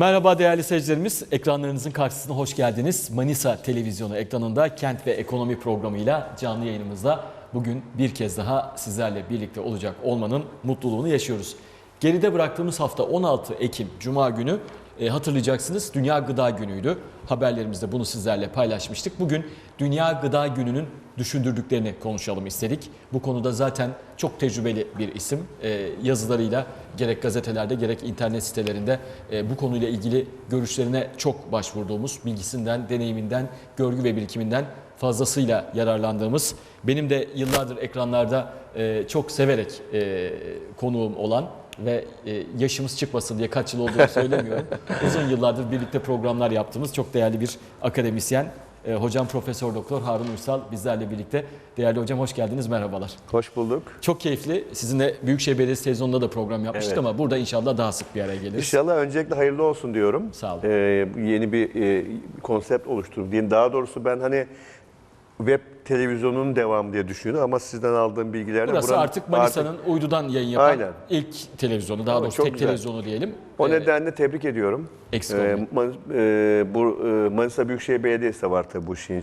Merhaba değerli seyircilerimiz. Ekranlarınızın karşısına hoş geldiniz. Manisa Televizyonu ekranında Kent ve Ekonomi programıyla canlı yayınımızda bugün bir kez daha sizlerle birlikte olacak olmanın mutluluğunu yaşıyoruz. Geride bıraktığımız hafta 16 Ekim Cuma günü e, hatırlayacaksınız Dünya Gıda Günü'ydü. Haberlerimizde bunu sizlerle paylaşmıştık. Bugün Dünya Gıda Günü'nün düşündürdüklerini konuşalım istedik. Bu konuda zaten çok tecrübeli bir isim. E, yazılarıyla gerek gazetelerde gerek internet sitelerinde e, bu konuyla ilgili görüşlerine çok başvurduğumuz, bilgisinden, deneyiminden, görgü ve birikiminden fazlasıyla yararlandığımız, benim de yıllardır ekranlarda e, çok severek e, konuğum olan ve e, yaşımız çıkmasın diye kaç yıl olduğunu söylemiyorum. Uzun yıllardır birlikte programlar yaptığımız çok değerli bir akademisyen. E, hocam Profesör Doktor Harun Uysal bizlerle birlikte. Değerli hocam hoş geldiniz, merhabalar. Hoş bulduk. Çok keyifli. Sizinle Büyükşehir Belediyesi televizyonunda da program yapmıştık Evet. ama burada inşallah daha sık bir araya geliriz. İnşallah öncelikle hayırlı olsun diyorum. Sağ olun. Ee, yeni bir e, konsept oluşturduk. Yani daha doğrusu ben hani web televizyonun devam diye düşünüyorum ama sizden aldığım bilgilerle Burası buranın artık Manisa'nın uydudan yayın yapan Aynen. ilk televizyonu, daha Ama doğrusu tek güzel. televizyonu diyelim. O Ee, nedenle tebrik ediyorum. Eksik Ee. Man- e, bu e, Manisa Büyükşehir Belediyesi de var tabii bu işin e,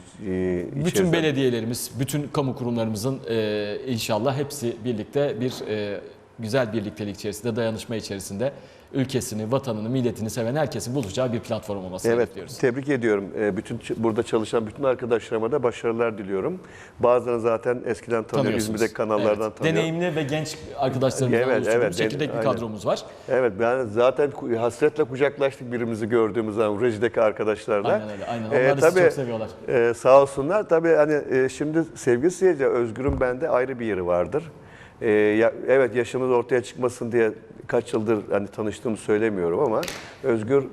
Bütün içerisinde. belediyelerimiz, bütün kamu kurumlarımızın e, inşallah hepsi birlikte bir e, güzel birliktelik içerisinde, dayanışma içerisinde ülkesini, vatanını, milletini seven herkesin buluşacağı bir platform olmasını Evet, bekliyoruz. tebrik ediyorum. Ee, Bütün burada çalışan bütün arkadaşlarıma da başarılar diliyorum. Bazılarını zaten eskiden tanıyorum. İzmir'deki kanallardan Evet. tanıyorum. Deneyimli ve genç arkadaşlarımızdan Evet, oluşturduğumuz evet, çekirdek bir kadromuz var. Evet ben zaten hasretle kucaklaştık birbirimizi gördüğümüz zaman rejideki arkadaşlarla. Aynen öyle, aynen. Ee, Onlar da sizi tabii, çok seviyorlar. e, sağ olsunlar. Tabii hani e, şimdi sevgili seyirci Özgür'ün bende ayrı bir yeri vardır. E, ya, evet yaşımız ortaya çıkmasın diye kaç yıldır hani tanıştığımı söylemiyorum ama Özgür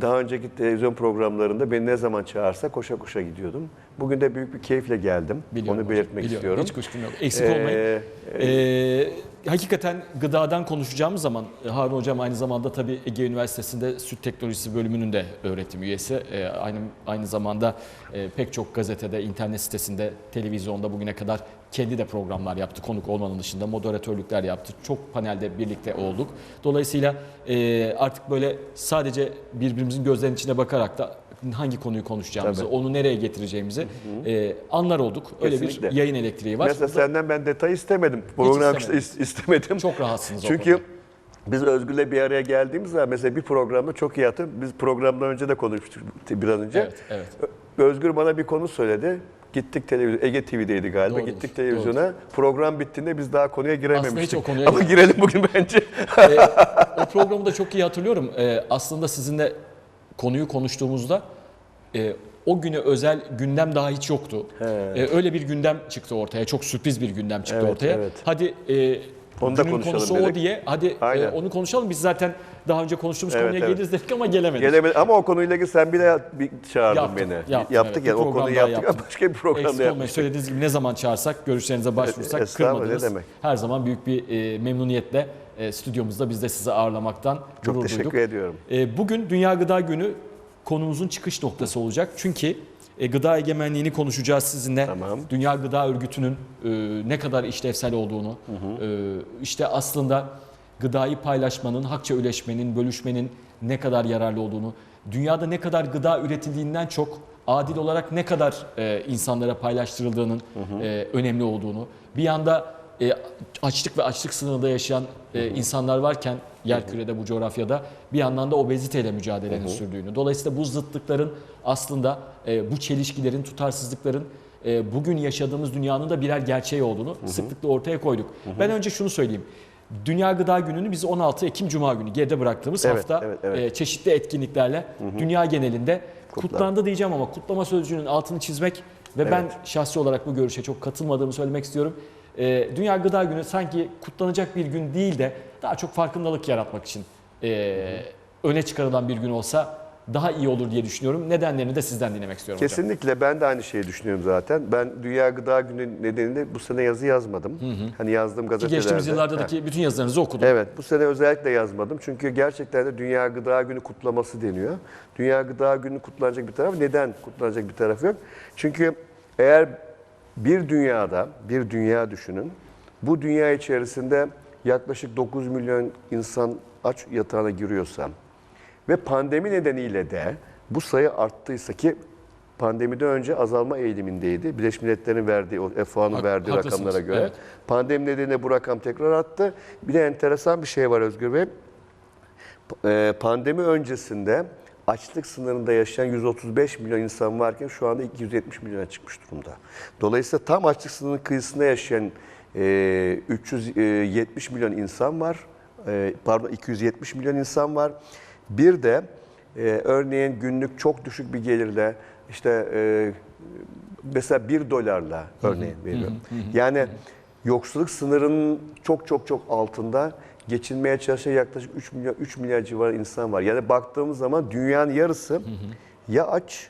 daha önceki televizyon programlarında beni ne zaman çağırsa koşa koşa gidiyordum. Bugün de büyük bir keyifle geldim. Biliyorum Onu belirtmek biliyorum. istiyorum. Hiç kuşkum yok. Eksik Ee, olmayın. Ee, hakikaten gıdadan konuşacağımız zaman e, Harun Hocam aynı zamanda tabii Ege Üniversitesi'nde süt teknolojisi bölümünün de öğretim üyesi. Ee, aynı aynı zamanda e, pek çok gazetede, internet sitesinde, televizyonda bugüne kadar kendi de programlar yaptı. Konuk olmanın dışında moderatörlükler yaptı. Çok panelde birlikte olduk. Dolayısıyla e, artık böyle sadece birbirimizin gözlerinin içine bakarak da hangi konuyu konuşacağımızı, Tabii. onu nereye getireceğimizi e, anlar olduk. Öyle bir yayın elektriği var. Mesela senden ben detay istemedim. Program istemedim. is- istemedim. Çok rahatsınız Çünkü biz Özgür'le bir araya geldiğimiz zaman mesela bir programda çok iyi hatırlıyorum. Biz programdan önce de konuşmuştuk bir an önce. Evet, evet. Özgür bana bir konu söyledi. Gittik televizyon, Ege TV'deydi galiba. Doğrudur, Gittik televizyona. Program bittiğinde biz daha konuya girememiştik. hiç o konuya Ama girelim bugün bence. E, o programı da çok iyi hatırlıyorum. E, aslında sizinle konuyu konuştuğumuzda e, o güne özel gündem daha hiç yoktu. E, öyle bir gündem çıktı ortaya. Çok sürpriz bir gündem çıktı Evet, ortaya. evet. Hadi e, Onu da günün konuşalım konusu o dedik. diye hadi e, onu konuşalım. Biz zaten daha önce konuştuğumuz Evet, konuya evet. geliriz dedik ama gelemedik. Gelemedi. Ama o konuyla ilgili sen bile bir çağırdın Yaptık, beni. yaptık, yaptık evet. ya Bir o program konuyu daha yaptık ama başka bir programda Eksik olmayın. yapmıştık. Söylediğiniz gibi ne zaman çağırsak, görüşlerinize başvursak Estağfurullah, kırmadınız. demek. Her zaman büyük bir e, memnuniyetle e, stüdyomuzda biz de sizi ağırlamaktan Çok gurur teşekkür duyduk. ediyorum. E, bugün Dünya Gıda Günü konumuzun çıkış noktası olacak. Çünkü e, gıda egemenliğini konuşacağız sizinle. Tamam. Dünya Gıda Örgütü'nün e, ne kadar işlevsel olduğunu, e, işte aslında gıdayı paylaşmanın, hakça üleşmenin, bölüşmenin ne kadar yararlı olduğunu, dünyada ne kadar gıda üretildiğinden çok adil olarak ne kadar e, insanlara paylaştırıldığının e, önemli olduğunu, bir yanda e, açlık ve açlık sınırında yaşayan e, insanlar varken yerkürede bu coğrafyada bir yandan da obeziteyle mücadelenin sürdüğünü. Dolayısıyla bu zıtlıkların aslında e, bu çelişkilerin, tutarsızlıkların e, bugün yaşadığımız dünyanın da birer gerçeği olduğunu sıklıkla ortaya koyduk. Ben önce şunu söyleyeyim. Dünya Gıda Günü'nü biz 16 Ekim Cuma günü geride bıraktığımız Evet, hafta evet, evet. e, çeşitli etkinliklerle dünya genelinde Kutlar. kutlandı diyeceğim ama kutlama sözcüğünün altını çizmek ve ben Evet. şahsi olarak bu görüşe çok katılmadığımı söylemek istiyorum. E, Dünya Gıda Günü sanki kutlanacak bir gün değil de daha çok farkındalık yaratmak için e, öne çıkarılan bir gün olsa daha iyi olur diye düşünüyorum. Nedenlerini de sizden dinlemek istiyorum hocam. Kesinlikle ben de aynı şeyi düşünüyorum zaten. Ben Dünya Gıda Günü nedeniyle bu sene yazı yazmadım. Hani yazdığım Ki gazetelerde. geçtiğimiz Ha. yıllardaki bütün yazılarınızı okudum. Evet, bu sene özellikle yazmadım. Çünkü gerçekten de Dünya Gıda Günü kutlaması deniyor. Dünya Gıda Günü kutlanacak bir taraf. Neden kutlanacak bir taraf yok? Çünkü eğer bir dünyada, bir dünya düşünün. Bu dünya içerisinde yaklaşık 9 milyon insan aç yatağına giriyorsa Ve pandemi nedeniyle de bu sayı arttıysa ki pandemiden önce azalma eğilimindeydi. Birleşmiş Milletler'in verdiği, o FAO'nun Hak- verdiği haklısınız, rakamlara göre. evet. Pandemi nedeniyle bu rakam tekrar arttı. Bir de enteresan bir şey var Özgür Bey. Ee, pandemi öncesinde açlık sınırında yaşayan 135 milyon insan varken şu anda 270 milyona çıkmış durumda. Dolayısıyla tam açlık sınırının kıyısında yaşayan e, 370 milyon insan var. E, pardon 270 milyon insan var. Bir de e, örneğin günlük çok düşük bir gelirle işte e, mesela 1 dolarla örneğin veriyorum. Yani yoksulluk sınırının çok çok çok altında geçinmeye çalışan yaklaşık 3 milyar 3 milyar civarı insan var. Yani baktığımız zaman dünyanın yarısı ya aç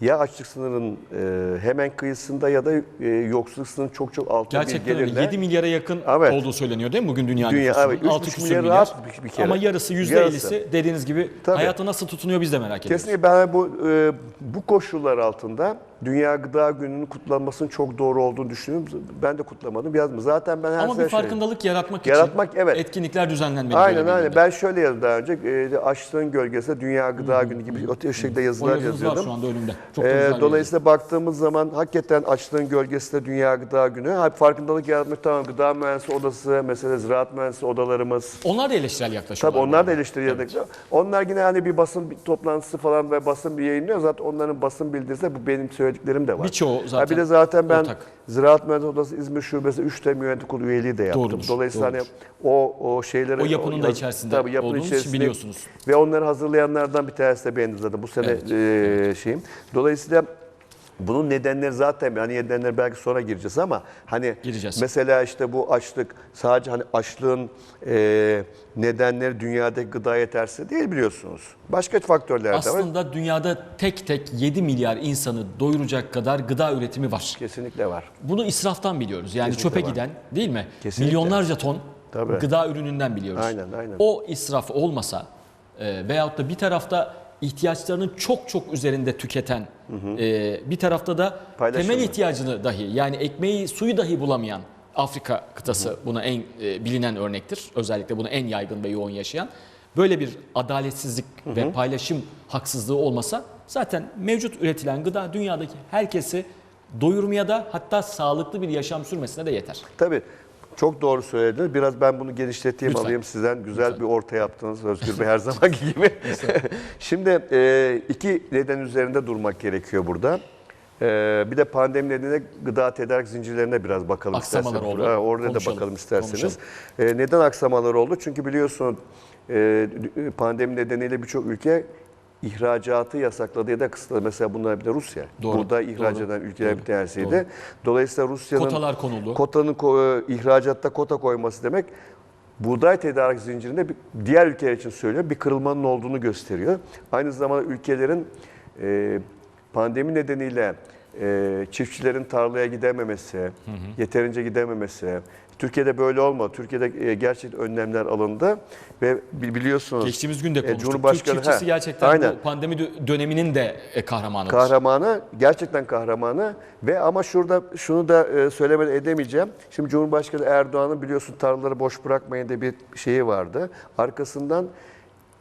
ya açlık sınırının e, hemen kıyısında ya da e, yoksulluk sınırının çok çok altında bir Gerçekten gelirle. 7 milyara yakın Evet. olduğu söyleniyor değil mi bugün dünya, Dünya, nüfusunun? evet, üç 6 buçuk küsur milyar milyar. bir- bir kere. Ama yarısı %50'si Yarısı. dediğiniz gibi Tabii. hayata nasıl tutunuyor biz de merak ediyoruz. Kesinlikle ben bu e, bu koşullar altında Dünya Gıda Günü'nün kutlanmasının çok doğru olduğunu düşünüyorum. Ben de kutlamadım, yazmadım. Zaten ben her Ama bir şey- farkındalık yaratmak, Yaratmak, için evet. etkinlikler düzenlenmeli. Aynen aynen. Ben şöyle yazdım daha önce. E, açlığın gölgesinde Dünya Gıda Günü gibi o şekilde O yazılar var yazıyordum. şu anda önümde. Çok güzel bir yazı. dolayısıyla baktığımız zaman hakikaten açlığın gölgesinde Dünya Gıda Günü. Ha, farkındalık yaratmak tamam. Gıda mühendisi odası, mesela ziraat mühendisi odalarımız. Onlar da eleştirel yaklaşıyorlar. Tabii onlar da eleştiri yaratıyor. Onlar yine hani bir basın toplantısı falan ve basın bir yayınlıyor. Zaten onların basın bildirisinde bu benim söylediklerim de var. Birçoğu zaten Ha, bir de zaten ben ortak. Ziraat Mühendisi Odası İzmir Şubesi 3'te yönetim kurulu üyeliği de yaptım. Doğrudur, Dolayısıyla hani doğrudur. o o şeyleri O yapının da yaz- içerisinde tabii yapının olduğunuz içerisinde- biliyorsunuz. Ve onları hazırlayanlardan bir tanesi de benim zaten bu sene eee, şeyim. Dolayısıyla bunun nedenleri zaten hani nedenleri belki sonra gireceğiz ama hani Gireceğiz. mesela işte bu açlık sadece hani açlığın eee, nedenleri dünyadaki gıda yetersizliği değil biliyorsunuz. Başka faktörler de var. Aslında dünyada tek tek 7 milyar insanı doyuracak kadar gıda üretimi var. Kesinlikle var. Bunu israftan biliyoruz. Yani Kesinlikle çöpe var. giden değil mi? Kesinlikle. Milyonlarca ton Tabii. gıda ürününden biliyoruz. Aynen, aynen. O israf olmasa e, veyahut da bir tarafta ihtiyaçlarının çok çok üzerinde tüketen, e, bir tarafta da temel ihtiyacını dahi yani ekmeği, suyu dahi bulamayan Afrika kıtası buna en e, bilinen örnektir. Özellikle bunu en yaygın ve yoğun yaşayan. Böyle bir adaletsizlik ve paylaşım haksızlığı olmasa zaten mevcut üretilen gıda dünyadaki herkesi doyurmaya da hatta sağlıklı bir yaşam sürmesine de yeter. Tabii. Çok doğru söylediniz. Biraz ben bunu genişleteyim Lütfen. alayım sizden. Güzel bir orta yaptınız Özgür Bey her zamanki gibi. Şimdi e, iki neden üzerinde durmak gerekiyor burada. E, bir de pandemi nedeniyle gıda tedarik zincirlerine biraz bakalım Aksamalar isterseniz. oldu. Ha, orada Konuşalım, da bakalım isterseniz. konuşalım. E, neden aksamalar oldu? Çünkü biliyorsun e, pandemi nedeniyle birçok ülke ihracatı yasakladı ya da kısıtladı. Mesela bunlar bir de Rusya. Doğru, Burada ihraç doğru, eden ülkeler bir tanesiydi. doğru. Dolayısıyla Rusya'nın Kotalar konuldu. kotanın ko- e, ihracatta kota koyması demek buğday tedarik zincirinde bir, diğer ülkeler için söylüyor bir kırılmanın olduğunu gösteriyor. Aynı zamanda ülkelerin e, pandemi nedeniyle e, çiftçilerin tarlaya gidememesi, yeterince gidememesi. Türkiye'de böyle olmadı. Türkiye'de e, gerçekten önlemler alındı ve bi- biliyorsunuz Geçtiğimiz gün de e, konuştuk. Cumhurbaşkanı- Türk çiftçisi he, gerçekten aynen. bu pandemi dö- döneminin de e, kahramanıdır. Kahramanı, gerçekten kahramanı ve ama şurada şunu da söylemeden edemeyeceğim. Şimdi Cumhurbaşkanı Erdoğan'ın biliyorsun tarlaları boş bırakmayın diye bir şeyi vardı. Arkasından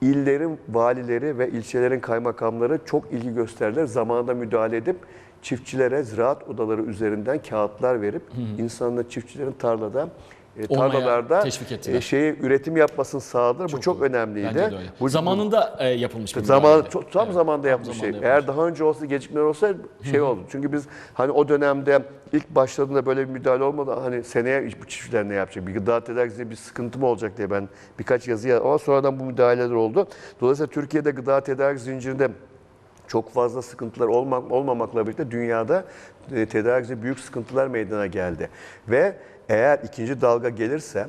illerin valileri ve ilçelerin kaymakamları çok ilgi gösterdiler. Zamanında müdahale edip çiftçilere ziraat odaları üzerinden kağıtlar verip insanların çiftçilerin tarlada e, tarlalarda e, şeyi üretim yapmasını sağladılar. Bu çok doğru. önemliydi. Bu- Zamanında e, yapılmış bir Zaman çok- tam Evet, zamanda yapmış tam şey. zamanda Eğer daha önce olsa gecikmeler olsa şey oldu. Çünkü biz hani o dönemde ilk başladığında böyle bir müdahale olmadı. Hani seneye bu çiftçiler ne yapacak? Bir gıda tedarikinde bir sıkıntı mı olacak diye ben birkaç yazı yazdım. Ama sonradan bu müdahaleler oldu. Dolayısıyla Türkiye'de gıda tedarik zincirinde çok fazla sıkıntılar olmak, olmamakla birlikte dünyada e, tedarikte büyük sıkıntılar meydana geldi. Ve eğer ikinci dalga gelirse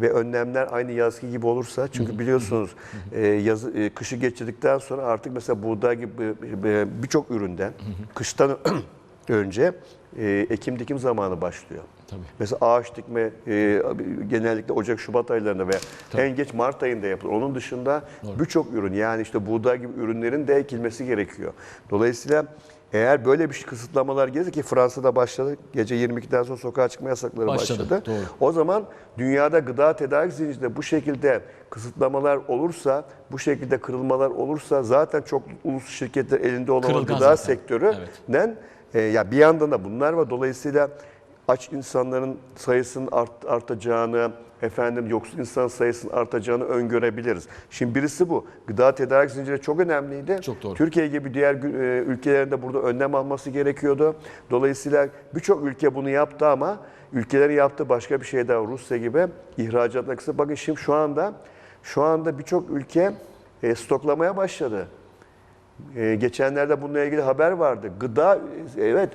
ve önlemler aynı yazki gibi olursa çünkü biliyorsunuz e, yazı, e, kışı geçirdikten sonra artık mesela buğday gibi e, birçok üründen kıştan önce e, ekim dikim zamanı başlıyor. Tabii. Mesela ağaç dikme e, genellikle Ocak Şubat aylarında ve en geç Mart ayında yapılır. Onun dışında birçok ürün yani işte buğday gibi ürünlerin de ekilmesi gerekiyor. Dolayısıyla eğer böyle bir kısıtlamalar gelirse ki Fransa'da başladı. Gece 22'den sonra sokağa çıkma yasakları Başladı, başladı. doğru. O zaman dünyada gıda tedarik zincirinde bu şekilde kısıtlamalar olursa, bu şekilde kırılmalar olursa zaten çok ulus şirketler elinde olan Kırılgan gıda zaten. sektöründen e, ya bir yandan da bunlar var. Dolayısıyla aç insanların sayısının art- artacağını, efendim yoksul insan sayısının artacağını öngörebiliriz. Şimdi birisi bu. Gıda tedarik zinciri çok önemliydi. Çok doğru. Türkiye gibi diğer e, ülkelerin de burada önlem alması gerekiyordu. Dolayısıyla birçok ülke bunu yaptı ama ülkelerin yaptığı başka bir şey daha. Rusya gibi ihracat kısa. Bakın şimdi şu anda şu anda birçok ülke e, stoklamaya başladı. E, geçenlerde bununla ilgili haber vardı. Gıda evet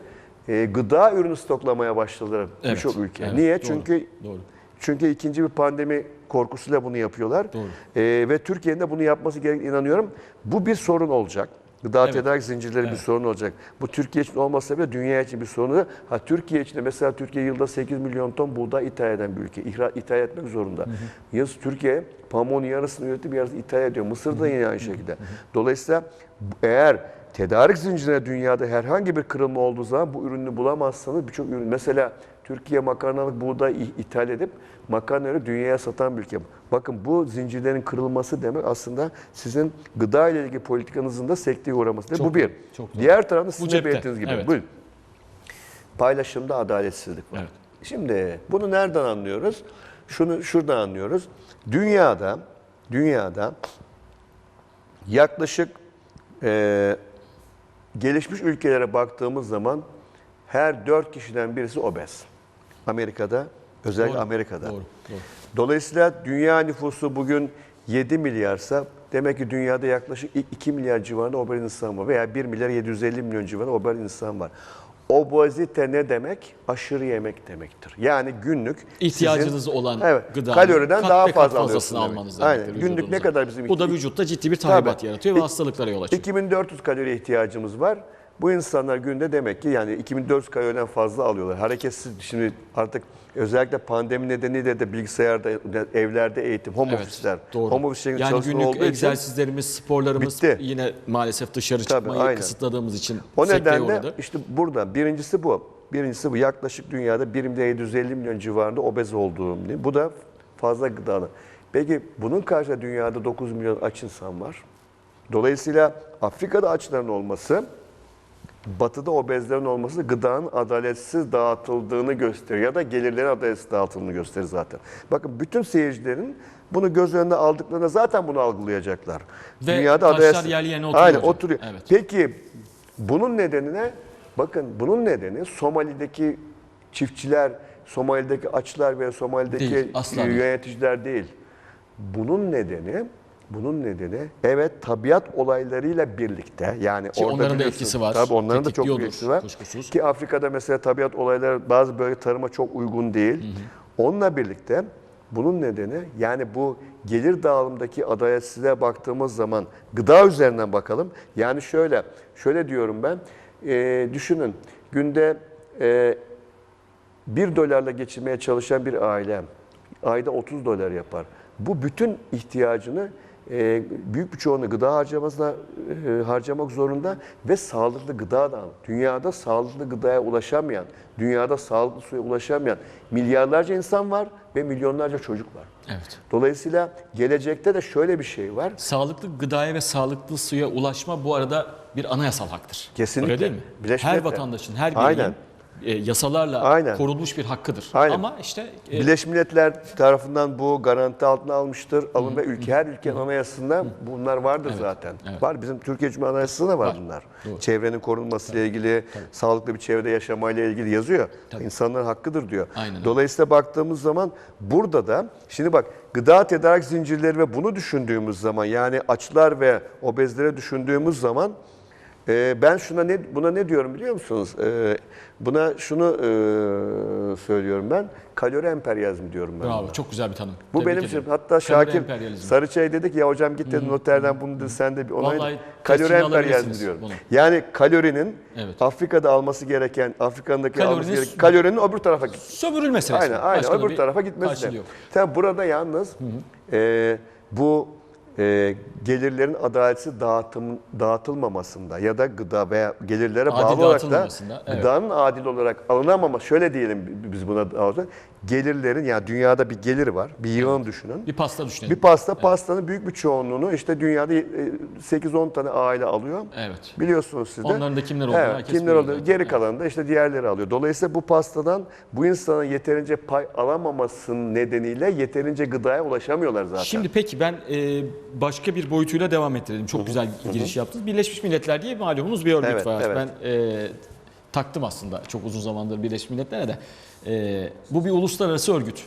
e, gıda ürünü stoklamaya başladılar Evet, birçok ülke. evet, Niye? doğru, Çünkü doğru. çünkü ikinci bir pandemi korkusuyla bunu yapıyorlar. Doğru. E, ve Türkiye'nin de bunu yapması gerektiğine inanıyorum. Bu bir sorun olacak. Gıda Evet. tedarik zincirleri bir Evet. sorun olacak. Bu Türkiye için olmasa bile dünya için bir sorun. Ha Türkiye için de mesela Türkiye yılda 8 milyon ton buğday ithal eden bir ülke. İhra, ithal etmek zorunda. Yaz Türkiye pamuğun yarısını üretip yarısını ithal ediyor. Mısır da yine aynı şekilde. Dolayısıyla eğer tedarik zincirine dünyada herhangi bir kırılma olduğu zaman bu ürünü bulamazsanız birçok ürün mesela Türkiye makarnalık buğday ithal edip makarnaları dünyaya satan bir ülke. Bakın bu zincirlerin kırılması demek aslında sizin gıda ile ilgili politikanızın da sekteye uğraması. Çok bu bir. çok doğru. Diğer tarafta sizin belirttiğiniz gibi. evet. Buyurun. Paylaşımda adaletsizlik var. Evet. Şimdi bunu nereden anlıyoruz? Şunu şuradan anlıyoruz. Dünyada dünyada yaklaşık gelişmiş ülkelere baktığımız zaman her dört kişiden birisi obez. Amerika'da, özellikle Doğru, Amerika'da. Doğru, doğru. Dolayısıyla dünya nüfusu bugün 7 milyarsa demek ki dünyada yaklaşık 2 milyar civarında obez insan var veya 1 milyar 750 milyon civarında obez insan var. Obezite ne demek? Aşırı yemek demektir. Yani günlük İhtiyacınız sizin- olan evet, gıdanın kaloriden kat daha ve kat fazla fazlasını almanız demek. Aynen. Günlük ne kadar bizim Bu da vücutta ciddi bir tahribat Tabii. yaratıyor ve hastalıklara yol açıyor. 2400 kalori ihtiyacımız var. Bu insanlar günde demek ki yani 2400 kaloriden fazla alıyorlar. Hareketsiz şimdi artık özellikle pandemi nedeniyle de bilgisayarda, evlerde eğitim, home Evet, office'ler, doğru. home şeklinde yani günlük olduğu için egzersizlerimiz, sporlarımız Bitti. yine maalesef dışarı Tabii, çıkmayı aynen. kısıtladığımız için o nedenle uğradı. işte burada birincisi bu. Birincisi bu yaklaşık dünyada 1 milyar 750 milyon civarında obez olduğum. Bu da fazla gıdanın. Peki bunun karşısında dünyada 9 milyon aç insan var. Dolayısıyla Afrika'da açların olması, Batı'da obezlerin olması gıdanın adaletsiz dağıtıldığını gösteriyor ya da gelirlerin adaletsiz dağıtıldığını gösterir zaten. Bakın bütün seyircilerin bunu göz önüne aldıklarında zaten bunu algılayacaklar. Ve taşlar yerli yerine oturuyor Aynen hocam. oturuyor. Evet. Peki bunun nedeni ne? Bakın bunun nedeni Somali'deki çiftçiler, Somali'deki açlar ve Somali'deki Değil, asla değil. yöneticiler değil. Bunun nedeni bunun nedeni evet tabiat olaylarıyla birlikte yani Ki orada onların da etkisi var, Tabii onların da çok büyük etkisi var. kuşkusuz. Ki Afrika'da mesela tabiat olayları bazı bölge tarıma çok uygun değil. Onunla birlikte bunun nedeni yani bu gelir dağılımındaki adaletsizliğe baktığımız zaman gıda üzerinden bakalım. Yani şöyle, şöyle diyorum ben. Ee, düşünün günde e, 1 dolarla geçirmeye çalışan bir aile ayda 30 dolar yapar. Bu bütün ihtiyacını e, büyük bir çoğunu gıda harcamasına e, harcamak zorunda ve sağlıklı gıdadan dünyada sağlıklı gıdaya ulaşamayan, dünyada sağlıklı suya ulaşamayan milyarlarca insan var ve milyonlarca çocuk var. Evet. Dolayısıyla gelecekte de şöyle bir şey var. Sağlıklı gıdaya ve sağlıklı suya ulaşma bu arada bir anayasal haktır. Kesinlikle. Öyle değil mi? Birleşmiş her vatandaşın, her Aynen. E, yasalarla Aynen. korunmuş bir hakkıdır. Aynen. Ama işte e, Birleşmiş Milletler tarafından bu garanti altına almıştır. Alın ve ülke her ülkenin anayasasında bunlar vardır zaten. evet. Var bizim Türkiye Cumhuriyeti Anayasası'nda da var, Var. bunlar. Doğru. Çevrenin korunması ile ilgili, sağlıklı bir çevrede yaşamayla ilgili yazıyor. İnsanların hakkıdır diyor. Aynen öyle. Dolayısıyla baktığımız zaman burada da şimdi bak gıda tedarik zincirleri ve bunu düşündüğümüz zaman yani açlar ve obezlere düşündüğümüz zaman e, ben şuna ne buna ne diyorum biliyor musunuz? E, buna şunu e, söylüyorum ben. Kalori emperyalizmi diyorum ben. bravo buna. çok güzel bir tanım. Bu Tebrik benim için. Hatta Şakir. Sarıçay dedi ki ya hocam git dedi noterden bunu dedi sen de bir onay. Kalori emperyalizmi diyorum. bunu. Yani kalorinin Evet. Afrika'da alması gereken, Afrika'daki Kalorinin- alması gereken kalorinin öbür tarafa git. Sömürülmesi Aynen aynen Başka öbür tarafa gitmesi. Tabii burada yalnız e, bu e, gelirlerin adaletsiz dağıtım, dağıtılmamasında ya da gıda veya gelirlere Adil bağlı olarak da evet. gıdanın adil olarak alınamama şöyle diyelim biz buna gelirlerin yani dünyada bir gelir var bir yığın düşünün. Bir pasta düşünelim. Bir pasta pastanın büyük bir çoğunluğunu işte dünyada e, 8-10 tane aile alıyor. Evet. Biliyorsunuz siz de. Onların da kimler olduğunu Evet, herkes kimler olduğunu. zaten. Geri Evet. kalanı da işte diğerleri alıyor. Dolayısıyla bu pastadan bu insanın yeterince pay alamamasının nedeniyle yeterince gıdaya ulaşamıyorlar zaten. Şimdi peki ben e, başka bir boyutuyla devam ettirelim. Çok güzel giriş yaptınız. Birleşmiş Milletler diye malumunuz bir örgüt Evet, var. evet. Ben e, taktım aslında çok uzun zamandır Birleşmiş Milletler'e de. E, bu bir uluslararası örgüt.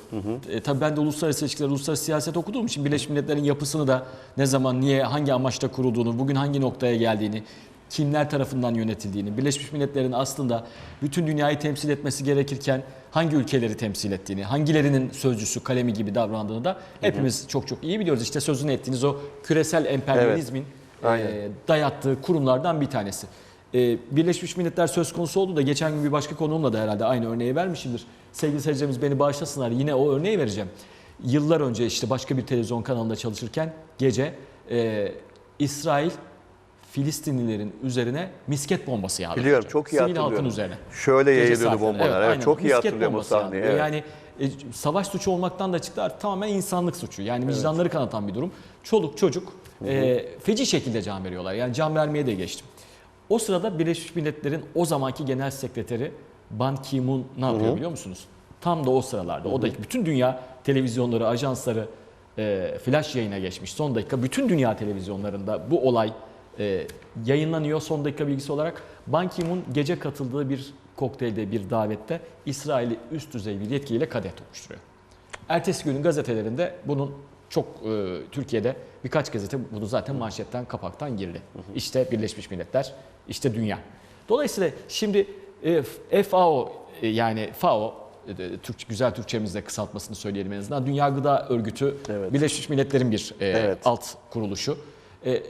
E, tabii ben de uluslararası ilişkiler, uluslararası siyaset okuduğum için Birleşmiş Milletler'in yapısını da ne zaman, niye, hangi amaçla kurulduğunu, bugün hangi noktaya geldiğini, kimler tarafından yönetildiğini, Birleşmiş Milletler'in aslında bütün dünyayı temsil etmesi gerekirken hangi ülkeleri temsil ettiğini, hangilerinin sözcüsü, kalemi gibi davrandığını da hepimiz çok çok iyi biliyoruz. İşte sözünü ettiğiniz o küresel emperyalizmin Aynen. e, dayattığı kurumlardan bir tanesi. E, Birleşmiş Milletler söz konusu oldu da geçen gün bir başka konuğumla da herhalde aynı örneği vermişimdir. Sevgili seyircilerimiz beni bağışlasınlar yine o örneği vereceğim. Yıllar önce işte başka bir televizyon kanalında çalışırken gece e, İsrail Filistinlilerin üzerine misket bombası yağdırdı. Biliyorum çok iyi Sivil hatırlıyorum. halkın üzerine. Şöyle yayılıyordu bombalar. Evet, aynen. çok iyi Misket hatırlıyorum o sahneyi. Evet. Yani e, savaş suçu olmaktan da çıktı artık tamamen insanlık suçu. Yani vicdanları kanatan bir durum. Çoluk çocuk e, feci şekilde can veriyorlar. Yani can vermeye de geçtim. O sırada Birleşmiş Milletler'in o zamanki genel sekreteri Ban Ki-moon ne yapıyor biliyor musunuz? Tam da o sıralarda. O da bütün dünya televizyonları, ajansları e, flash yayına geçmiş. Son dakika bütün dünya televizyonlarında bu olay e, yayınlanıyor son dakika bilgisi olarak. Ban Ki-moon gece katıldığı bir kokteylde, bir davette İsrail'i üst düzey bir yetkiyle kadeh tokuşturuyor. Ertesi günün gazetelerinde bunun çok e, Türkiye'de birkaç gazete bunu zaten manşetten kapaktan girdi. İşte Birleşmiş Milletler, işte dünya. Dolayısıyla şimdi e, FAO e, yani FAO e, Türk güzel Türkçemizde kısaltmasını söyleyelim en azından. Dünya Gıda Örgütü Evet. Birleşmiş Milletler'in bir e, Evet. alt kuruluşu. E,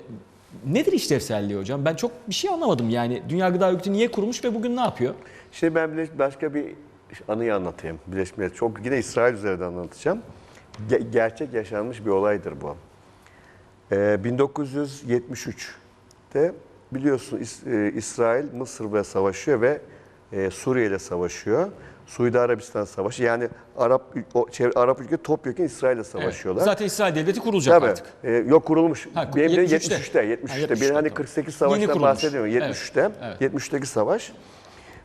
nedir işlevselliği hocam? Ben çok bir şey anlamadım. Yani Dünya Gıda Örgütü niye kurulmuş ve bugün ne yapıyor? Şimdi ben Birleş- başka bir anıyı anlatayım. Birleşmiş Milletler. Çok yine İsrail üzerinden anlatacağım. Ge- gerçek yaşanmış bir olaydır bu. Ee, 1973'te biliyorsun İs- e, İsrail Mısır'la savaşıyor ve e, Suriye ile savaşıyor. Suudi Arabistan savaşı yani Arap o çevre, Arap ülke topyekun İsrail ile savaşıyorlar. Zaten İsrail Devleti kurulacak Tabii. artık. Ee, yok kurulmuş. Ha, Benim de 73'te. 73'te. 73'te. Ha, Benim 73'te, hani tamam. 48 Yeni savaştan kurulmuş. bahsediyorum. Evet, 73'te. evet. 73'teki savaş.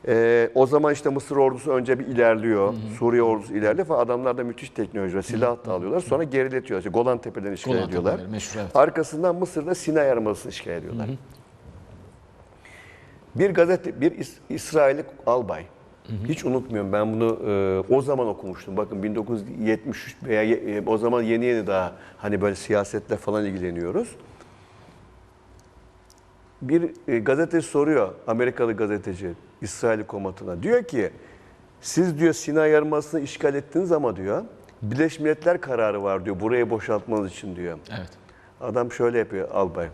Ee, o zaman işte Mısır ordusu önce bir ilerliyor. Suriye ordusu ilerliyor falan. Adamlar da müthiş teknoloji ve silah da alıyorlar. Sonra geriletiyorlar. İşte Golan Tepelerini işgal Golan ediyorlar. Tepeleri, meşhur, evet. Arkasından Mısır'da Sinay Yarımadası'nı işgal ediyorlar. Bir gazete, bir İs- İsrailli albay. Hiç unutmuyorum ben bunu e, o zaman okumuştum. Bakın 1973 veya e, o zaman yeni yeni daha hani böyle siyasetle falan ilgileniyoruz. Bir e, gazeteci soruyor, Amerikalı gazeteci İsrail'i komutanına. Diyor ki siz diyor Sinay Yarımadası'nı işgal ettiniz ama diyor Birleşmiş Milletler kararı var diyor burayı boşaltmanız için diyor. Evet. Adam şöyle yapıyor albay.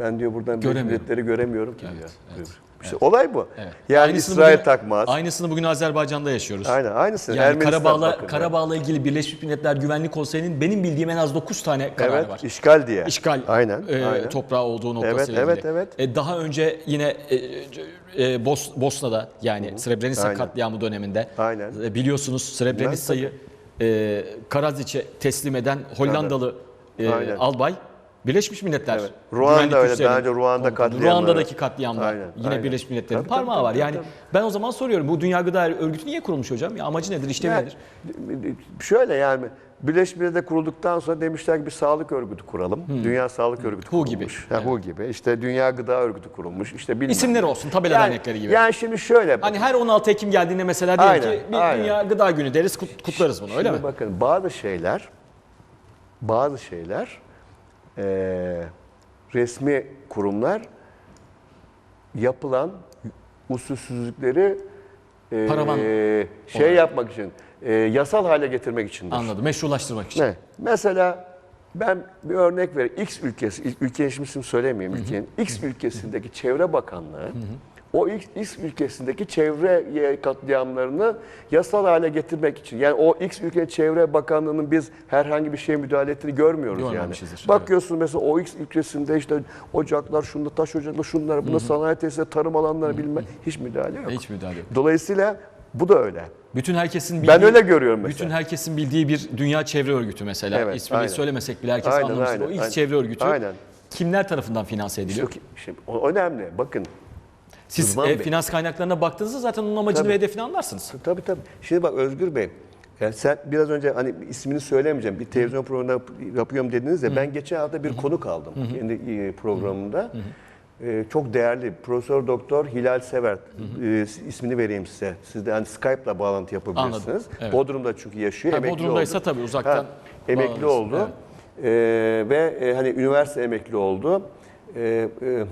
Ben diyor buradan Birleşmiş. Milletleri göremiyorum ki Evet, diyor. evet, İşte olay bu. Evet. Yani Aynısını İsrail bugün- takmaz. Aynısını bugün Azerbaycan'da yaşıyoruz. Aynen aynısını. Yani Ermenistan Karabağ'la. Karabağ'la ilgili Birleşmiş Milletler Güvenlik Konseyi'nin benim bildiğim en az 9 tane kararı Evet, var. işgal diye. İşgal Aynen, e, aynen. toprağı olduğu noktasıyla Evet, ilgili. evet, E, daha önce yine e, e, Bos- Bosna'da yani Srebrenica Aynen. katliamı döneminde Aynen. e, biliyorsunuz Srebrenica'yı e, Karadic'e teslim eden Hollandalı e, Aynen. albay Birleşmiş Milletler. Evet. Ruanda öyle, daha önce Ruanda katliamları. Ruanda'daki katliamlar Aynen, yine aynen. Birleşmiş Milletler'in Tabii, parmağı tabii, var. tabii, Yani tabii. ben o zaman soruyorum bu Dünya Gıda Örgütü niye kurulmuş hocam? Ya amacı nedir, işlevi Yani, nedir? şöyle yani Birleşmiş Milletler kurulduktan sonra demişler ki bir sağlık örgütü kuralım. Dünya Sağlık Örgütü WHO gibi. kurulmuş. Ha, WHO gibi. İşte Dünya Gıda Örgütü kurulmuş. İşte bilmem. İsimleri olsun, tabela yani, dernekleri gibi. Yani şimdi şöyle. Hani her 16 Ekim geldiğinde mesela diyelim Aynen, ki bir aynen. Dünya Gıda Günü deriz, kut- kutlarız bunu öyle Şimdi mi? bakın bazı şeyler bazı şeyler eee, resmi kurumlar yapılan usulsüzlükleri Paravan şey olarak. yapmak için eee, yasal hale getirmek içindir. Anladım. Meşrulaştırmak için. Ne? Mesela ben bir örnek vereyim. X ülkesi, ülkenin ismini söylemeyeyim ülkenin. X ülkesindeki Çevre Bakanlığı o X, X ülkesindeki çevre katliamlarını yasal hale getirmek için. Yani o X ülke Çevre Bakanlığı'nın biz herhangi bir şeye müdahale ettiğini görmüyoruz yani. Görmemişizdir, Bakıyorsun mesela o X ülkesinde işte ocaklar, şunda taş ocaklar, şunlar, bunda sanayi tesisleri, tarım alanları bilmem hiç müdahale yok. Hiç müdahale yok. Dolayısıyla bu da öyle. Bütün herkesin bildiği, Ben öyle görüyorum mesela. Bütün herkesin bildiği bir dünya çevre örgütü mesela. Evet, İsmini aynen. söylemesek bile herkes Aynen, anlamıştır. aynen, o X aynen. çevre örgütü Aynen. kimler tarafından finanse ediliyor? Şimdi, şimdi önemli. Bakın Siz e, Bey. finans kaynaklarına baktığınızda zaten onun amacını Tabii. ve hedefini anlarsınız. Tabii tabii. Şimdi bak Özgür Bey, yani sen biraz önce hani ismini söylemeyeceğim, bir televizyon programında yap- yapıyorum dediniz de ben geçen hafta bir konuk aldım kendi e, programımda. E, çok değerli Profesör Doktor Hilal Sever e, ismini vereyim size. Siz de hani Skype'la bağlantı yapabilirsiniz. Anladım, evet. Bodrum'da çünkü yaşıyor. Ha, emekli Bodrum'daysa oldu. tabii uzaktan emekli bağlanırsın, oldu. evet. E, ve e, hani üniversite emekli oldu. E, e,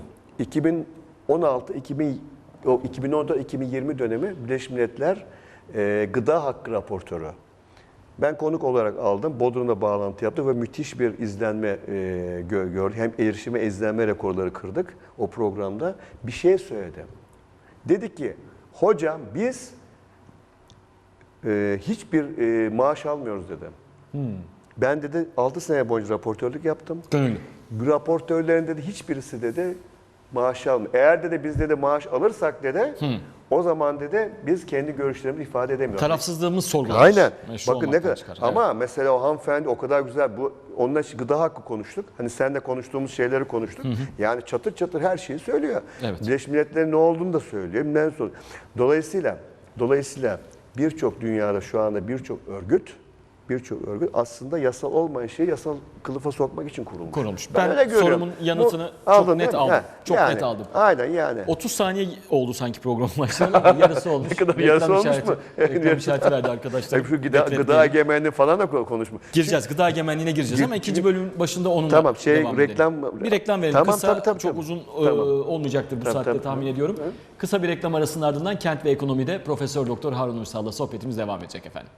2016 2000 o 2014-2020 dönemi Birleşmiş Milletler e, gıda hakkı raportörü. Ben konuk olarak aldım. Bodrum'da bağlantı yaptık ve müthiş bir izlenme e, gö- gördük. Hem erişime izlenme rekorları kırdık o programda. Bir şey söyledim. Dedi ki hocam biz e, hiçbir e, maaş almıyoruz dedi. Ben dedi 6 sene boyunca raportörlük yaptım. Gönüllü. Raportörlerin dedi hiçbirisi dedi maaş almıyor. Eğer dedi biz dedi maaş alırsak dedi o zaman dedi biz kendi görüşlerimizi ifade edemiyoruz. Tarafsızlığımız sorgulanır. Aynen. Meşru Bakın ne kadar. çıkar. Ama mesela o hanımefendi o kadar güzel. Bu onunla gıda hakkı konuştuk. Hani sen de konuştuğumuz şeyleri konuştuk. Yani çatır çatır her şeyi söylüyor. Evet. Birleşmiş Milletler'in ne olduğunu da söylüyor. Dolayısıyla dolayısıyla birçok dünyada şu anda birçok örgüt birçok örgüt aslında yasal olmayan şeyi yasal kılıfa sokmak için kurulmuş. Kurulmuş. Ben öyle görüyorum. sorumun yanıtını Bu- çok aldın net aldım. Ha, Çok yani, net aldım. Aynen yani. 30 saniye oldu sanki program başlayalı ama yarısı olmuş. Ne kadar yarısı olmuş işareti- mu? Reklam işareti verdi arkadaşlar. Hep şu gıda, gıda egemenliği falan da konuşma. Gireceğiz. Gıda egemenliğine gireceğiz ama ikinci bölümün başında onunla Tamam, şey, devam reklam- edelim. Bir reklam verelim. Tamam, Kısa, tabii, tabii, çok tabii. uzun e, Tamam. olmayacaktır bu Tabii, saatte tabii. tahmin ediyorum. Kısa bir reklam arasının ardından Kent ve Ekonomi'de Profesör Doktor Harun Ünsal'la sohbetimiz devam edecek efendim.